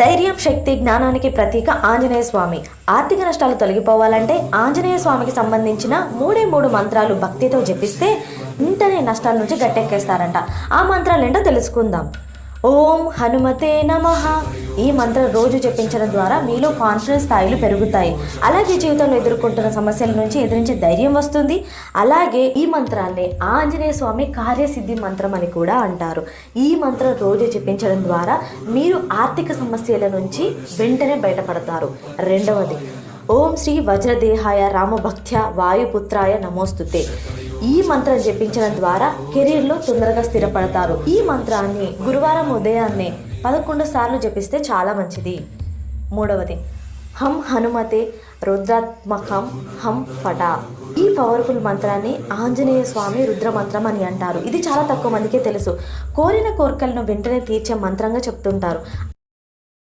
ధైర్యం శక్తి జ్ఞానానికి ప్రతీక ఆంజనేయ స్వామి. ఆర్థిక నష్టాలు తొలగిపోవాలంటే ఆంజనేయ స్వామికి సంబంధించిన మూడే మూడు మంత్రాలు భక్తితో జపిస్తే ఇంటనే నష్టాల నుంచి గట్టెక్కేస్తారంట. ఆ మంత్రాలు ఏంటో తెలుసుకుందాం. ఓం హనుమతే నమ. ఈ మంత్రం రోజు జపించడం ద్వారా మీలో కాన్ఫిడెన్స్ స్థాయిలు పెరుగుతాయి. అలాగే జీవితంలో ఎదుర్కొంటున్న సమస్యల నుంచి ఎదిరించే ధైర్యం వస్తుంది. అలాగే ఈ మంత్రాన్ని ఆంజనేయ స్వామి కార్యసిద్ధి మంత్రం అని కూడా అంటారు. ఈ మంత్రం రోజు జపించడం ద్వారా మీరు ఆర్థిక సమస్యల నుంచి వెంటనే బయటపడతారు. రెండవది ఓం శ్రీ వజ్రదేహాయ రామభక్త్య వాయుపుత్రాయ నమోస్తుతే. ఈ మంత్రం జపించడం ద్వారా కెరీర్లో తొందరగా స్థిరపడతారు. ఈ మంత్రాన్ని గురువారం ఉదయాన్నే పదకొండు సార్లు జపిస్తే చాలా మంచిది. మూడవది హం హనుమతే రుద్రాత్మకం హం ఫటా. ఈ పవర్ఫుల్ మంత్రాన్ని ఆంజనేయ స్వామి రుద్ర మంత్రం అని అంటారు. ఇది చాలా తక్కువ మందికే తెలుసు. కోరిన కోరికలను వెంటనే తీర్చే మంత్రంగా చెప్తుంటారు.